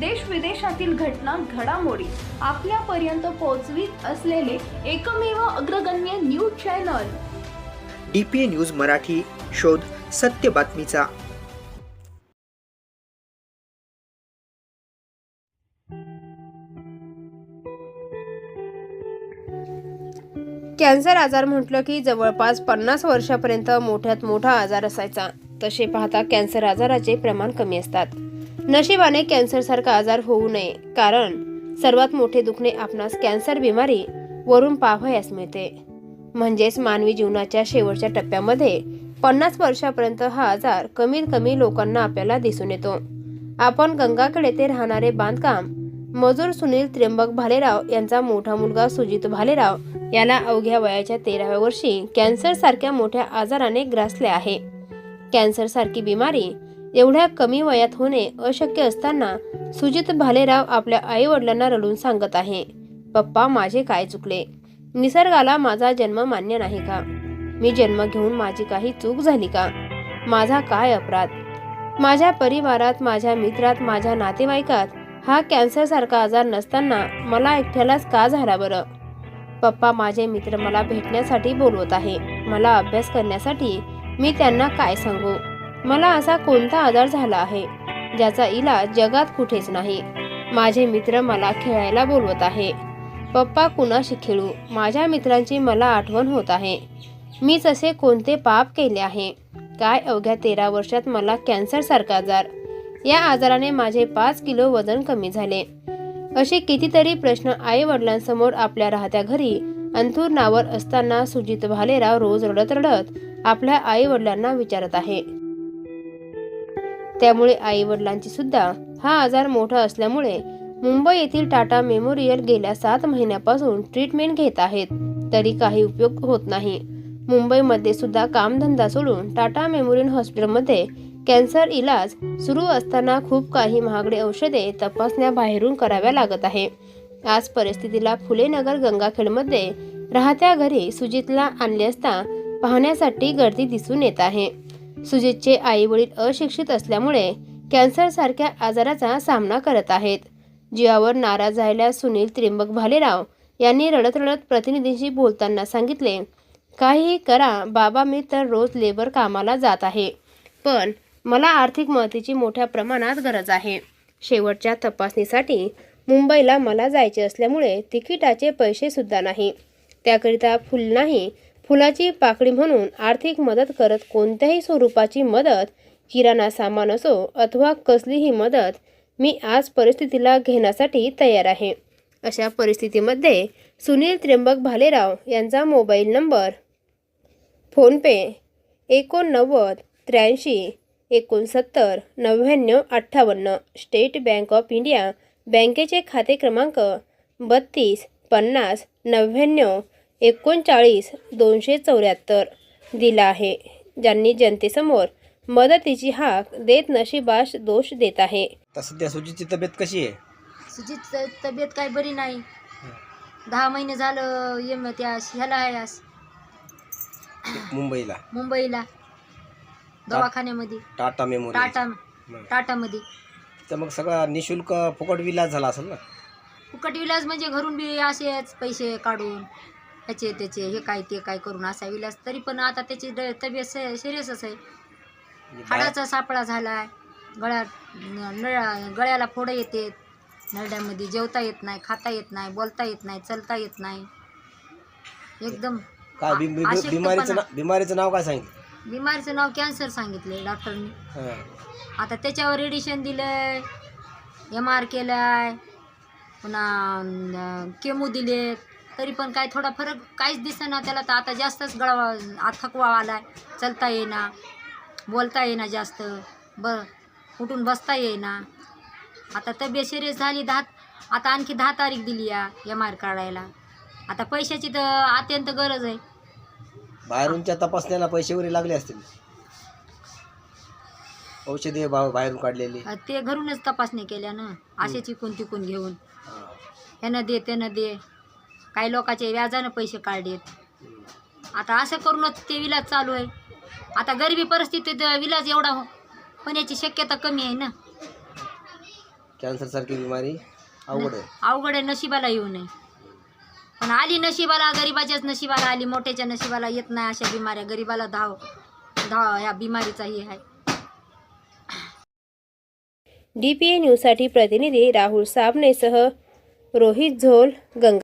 देश विदेशातील घटना घडामोडी आपल्यापर्यंत पोहोचवीत असलेले एकमेव अग्रगण्य news channel. D P A news Marathi शोध सत्य बातमीचा. कॅन्सर आजार म्हटलं की जवळपास पन्नास वर्षापर्यंत मोठ्यात मोठा आजार असायचा. तसे पाहता कॅन्सर आजाराचे प्रमाण कमी असतात. नशिबाने कॅन्सरसारखा आजार होऊ नये. कारण सर्वात मोठे दुखणे आपणास कॅन्सर बिमारी वरून पाहावयास मिळते. म्हणजेच मानवी जीवनाच्या शेवटच्या टप्प्यामध्ये पन्नास वर्षापर्यंत हा आजार कमीत कमी लोकांना आपल्याला दिसून येतो. आपण गंगाकडे ते राहणारे बांधकाम मजूर सुनील त्र्यंबक भालेराव यांचा मोठा मुलगा सुजित भालेराव याला अवघ्या वयाच्या तेराव्या वर्षी कॅन्सरसारख्या मोठ्या आजाराने ग्रासले आहे. कॅन्सरसारखी बिमारी एवढ्या कमी वयात होणे अशक्य असताना सुजित भालेराव आपल्या आई वडिलांना रडून सांगत आहे पप्पा माझे काय चुकले? निसर्गाला माझा जन्म मान्य नाही का? मी जन्म घेऊन माझी काही चूक झाली का? माझा काय अपराध? माझ्या परिवारात माझ्या मित्रात माझ्या नातेवाईकात हा कॅन्सर सारखा आजार नसताना मला एकट्यालाच का झाला बरं? पप्पा माझे मित्र मला भेटण्यासाठी बोलवत आहे. मला अभ्यास करण्यासाठी मी त्यांना काय सांगू? मला असा कोणता आजार झाला आहे? ज्याचा इलाज जगात कुठेच नाही. माझे मित्र मला खेळायला बोलवत आहे. पप्पा कुणाशी खेळू? माझ्या मित्रांची मला आठवण होत आहे. मी असे कोणते पाप केले आहे? काय अवघ्या तेरा वर्षात मला कॅन्सरसारखा आजार? या आजाराने माझे पाच किलो वजन कमी झाले. असे कितीतरी प्रश्न आई वडिलांसमोर आपल्या राहत्या घरी अंथुरणावर असताना सुजित भालेराव रोज रडत रडत आपल्या आई वडिलांना विचारत आहे. त्यामुळे आई वडिलांची सुद्धा हा आजार मोठा असल्यामुळे मुंबई येथील टाटा मेमोरियल गेल्या सात महिन्यापासून ट्रीटमेंट घेत आहेत. तरी काही उपयोग होत नाही. मुंबईमध्ये सुद्धा कामधंदा सोडून टाटा मेमोरियल हॉस्पिटलमध्ये कॅन्सर इलाज सुरू असताना खूप काही महागडे औषधे तपासण्या बाहेरून कराव्या लागत आहे. आज परिस्थितीला फुलेनगर गंगाखेडमध्ये राहत्या घरी सुजितला आणले असता पाहण्यासाठी गर्दी दिसून येत आहे. सुजितचे आई वडील अशिक्षित असल्यामुळे कॅन्सरसारख्या आजाराचा सामना करत आहेत. जीवावर नाराज झालेल्या सुनील त्रिंबक भालेराव यांनी रडत रडत प्रतिनिधींशी बोलताना सांगितले काहीही करा बाबा मी तर रोज लेबर कामाला जात आहे. पण मला आर्थिक मदतीची मोठ्या प्रमाणात गरज आहे. शेवटच्या तपासणीसाठी मुंबईला मला जायचे असल्यामुळे तिकिटाचे पैसेसुद्धा नाही. त्याकरिता फुल नाही फुलाची पाकळी म्हणून आर्थिक मदत करत कोणत्याही स्वरूपाची मदत किराणा सामान असो अथवा कसलीही मदत मी आज परिस्थितीला घेण्यासाठी तयार आहे. अशा परिस्थितीमध्ये सुनील त्र्यंबक भालेराव यांचा मोबाईल नंबर फोनपे एकोणनव्वद त्र्याऐंशी एकोणसत्तर नव्याण्णव अठ्ठावन्न स्टेट बँक ऑफ इंडिया बँकेचे खाते क्रमांक बत्तीस पन्नास नव्याण्णव एकोणचाळीस दोनशे चौऱ्याहत्तर दिला आहे. ज्यांनी जनतेसमोर मदतीची हाक देत नशिबाश दोष देत आहे. सध्या सुजीतची तब्येत कशी आहे? सुजित तब्येत काय बरी नाही. दहा महिने झालं त्या ह्याला आहे आज. मुंबईला. मुंबईला. दवाखान्यामध्ये. टाटा मेमोरी टाटा टाटामध्ये. तर मग सगळा निशुल्क फुकट विलाज झाला असेल ना? फुकट विलाज म्हणजे घरून बी असेच पैसे काढून. ह्याचे त्याचे हे काय ते काय करून असा विलाज तरी पण आता त्याची ड- तब्येत सिरियसच आहे. म्हणजे बाहेर- हाडाचा सापळा झालाय. गळ्यात न- नळ गळ्याला फोडं येते. नरड्यामध्ये जेवता येत नाही खाता येत नाही बोलता येत नाही चलता येत नाही. एकदम काय बि- बि- अशक्तपणा. बिमारीचं नाव बिमारीचं नाव काय सांगितलं? बिमारीचं नाव कॅन्सर सांगितले डॉक्टरनी. हां. आता त्याच्यावर रेडिएशन दिलंय एम आर केलाय पुन्हा केमो दिले तरी पण काय थोडा फरक काहीच दिसेना त्याला. तर आता जास्तच गळवा आ- थकवा आलाय. चलता येईना. बोलता येईना जास्त. ब उठून बसता येईना. आता तब्येत सिरियस झाली दहा आता आणखी दहा तारीख दिली या एम आर काढायला. आता पैशाची तर अत्यंत गरज आहे. बाहेरूनच्या तपासण्याला पैसे वगैरे लागले असतील? औषधे बाहेरून काढलेली. अ, ते घरूनच तपासणी केल्या ना. असे चिकून तिकून घेऊन. ह्यानं दे त्यानं दे. काही लोकांचे व्याजानं पैसे काढलेत. आता असं करूनच ते विलाज चालू आहे. आता गरिबी परिस्थितीत विलाज एवढा हो- होण्याची शक्यता कमी आहे ना. कॅन्सरसारखी बिमारी अवघड आहे. अवघड आहे नशिबाला येऊ नये. पण आली नशिबाला गरीबाच्याच नशिबाला आली मोठ्याच्या नशिबाला येत नाही अशा बिमाऱ्या. गरीबाला धाव धाव ह्या बिमारीचा हे आहे. डीपीए न्यूजसाठी प्रतिनिधी राहुल साबणेसह रोहित झोल गंगा